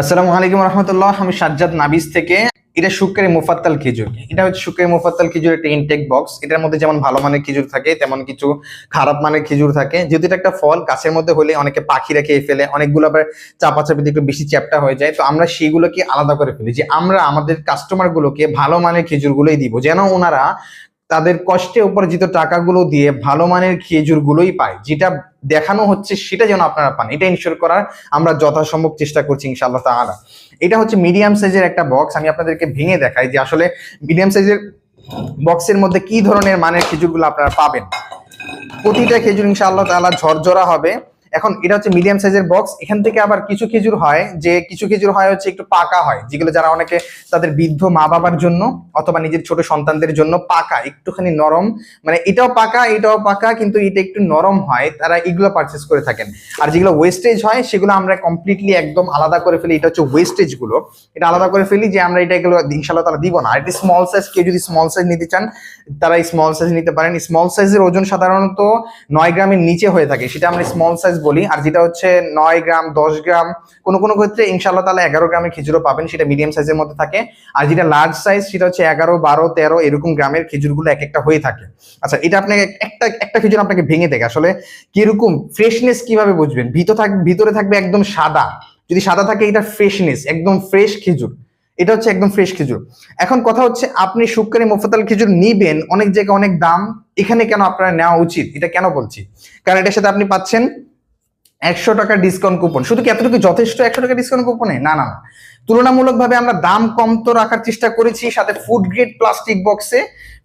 আসসালামু আলাইকুম রহমতুল্লাহ। আমি সাজ্জাদ নাবিজ থেকে। এটা শুক্রের মুফাত্তাল খেজুর। এটা হচ্ছে শুক্রের মুফাত্তাল খেজুর একটা ইনটেক বক্স এটার মধ্যে যেমন ভালো মানের খেজুর থাকে, তেমন কিছু খারাপ মানের খেজুর থাকে। যেহেতু এটা একটা ফল, গাছের মধ্যে হলে অনেকে পাখিরা খেয়ে ফেলে, অনেকগুলো আবার চাপাচাপিতে একটু বেশি চ্যাপটা হয়ে যায়। তো আমরা সেইগুলোকে আলাদা করে ফেলি যে আমরা আমাদের কাস্টমার গুলোকে ভালো মানের খেজুরগুলোই দিব। যেন ওনারা তাদের কষ্টে উপার্জিত টাকাগুলো দিয়ে ভালো মানের খেজুরগুলোই পায়। যেটা দেখানো হচ্ছে সেটা যেন আপনারা পান। এটা ইনশিওর করার আমরা যথাসম্ভব চেষ্টা করছি ইনশাআল্লাহ তাআলা। এটা হচ্ছে মিডিয়াম সাইজের একটা বক্স আমি আপনাদেরকে ভেঙে দেখাই যে আসলে মিডিয়াম সাইজের বক্সের মধ্যে কি ধরনের মানের খেজুরগুলো আপনারা পাবেন। প্রতিটা খেজুর ইনশাআল্লাহ তাআলা ঝরঝরা হবে। এখন এটা হচ্ছে মিডিয়াম সাইজের বক্স এখান থেকে আবার কিছু খেজুর হয়, যে কিছু খেজুর হয় হচ্ছে একটু পাকা হয়, যেগুলো যারা অনেকে তাদের বৃদ্ধ মা বাবার জন্য অথবা নিজের ছোট সন্তানদের জন্য পাকা, একটুখানি নরম। মানে এটাও পাকা এটাও পাকা, কিন্তু এটা একটু নরম হয়, তারা এগুলো পারচেস করে থাকেন। আর যেগুলো ওয়েস্টেজ হয়, সেগুলো আমরা কমপ্লিটলি একদম আলাদা করে ফেলি, এটা হচ্ছে ওয়েস্টেজগুলো। এটা আলাদা করে ফেলি যে আমরা এটা এগুলো ইনশাল্লাহ তারা দিব না। আর এটা স্মল সাইজ কেউ যদি স্মল সাইজ নিতে চান, তারা স্মল সাইজ নিতে পারেন। স্মল সাইজের ওজন সাধারণত নয় গ্রামের নিচে হয়ে থাকে, সেটা আমরা স্মল সাইজ বলি, আর যেটা হচ্ছে নয় গ্রাম, দশ গ্রাম, কোনো কোনো ক্ষেত্রে ইনশাল্লাহ তাহলে এগারো গ্রামের খেজুরও পাবেন, সেটা মিডিয়াম সাইজের মধ্যে থাকে। আর যেটা লার্জ সাইজ সেটা হচ্ছে এগারো, বারো, তেরো, এরকম গ্রামের খেজুরগুলো এক একটা হয়ে থাকে। আচ্ছা এটা আপনাকে একটা একটা খেজুর আপনাকে ভেঙে দেখে আসলে কীরকম ফ্রেশনেস কীভাবে বুঝবেন? ভিতর থাক, ভিতরে থাকবে একদম সাদা। যদি সাদা থাকে, এটা ফ্রেশনেস একদম ফ্রেশ খেজুর। এটা হচ্ছে একদম ফ্রেশ খেজুর। এখন কথা হচ্ছে, আপনি শুক্কানি মুফতাল খেজুর নিবেন, অনেক জায়গায় অনেক দাম, এখানে কেন আপনারা নেওয়া উচিত? এটা কেন বলছি? কারণ এটার সাথে আপনি পাচ্ছেন একশো টাকা ডিসকাউন্ট কুপন শুধু কি এতটুকু যথেষ্ট একশো টাকা ডিসকাউন্ট কুপনে না না না। তুলনামূলকভাবে আমরা দাম কম তো রাখার চেষ্টা করেছি, সাথে ফুড গ্রেড প্লাস্টিক বক্সে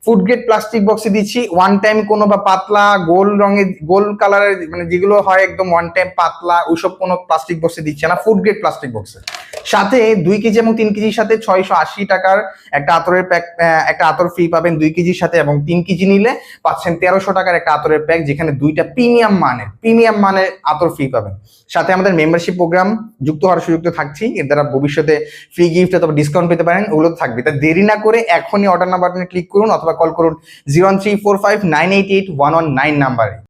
ফুড গ্রেড প্লাস্টিক বক্সে দিচ্ছি ওয়ান টাইম কোনো বা পাতলা গোল রঙের গোল কালারের মানে যেগুলো হয় একদম ওয়ান টাইম পাতলা, ওইসব কোনো প্লাস্টিক বক্সে দিচ্ছে না ফুড গ্রেড প্লাস্টিক বক্সে সাথে দুই কেজি এবং তিন কেজির সাথে ছয়শো আশি টাকার একটা আতরের প্যাক একটা আতর ফ্রি পাবেন দুই কেজির সাথে এবং তিন কেজি নিলে পাচ্ছেন তেরোশো টাকার একটা আতরের প্যাক যেখানে দুইটা প্রিমিয়াম মানের প্রিমিয়াম মানের আতর ফ্রি পাবেন। সাথে আমাদের মেম্বারশিপ প্রোগ্রাম যুক্ত হওয়ার সুযোগ তো থাকছি এর দ্বারা ভবিষ্যতে ফ্রি গিফট অথবা ডিসকাউন্ট পেতে পারেন, ওগুলো থাকবে। তা দেরি না করে এখনই অর্ডার নাম্বার ক্লিক করুন অথবা কল করুন zero three four five nine eight eight one one nine নাম্বারে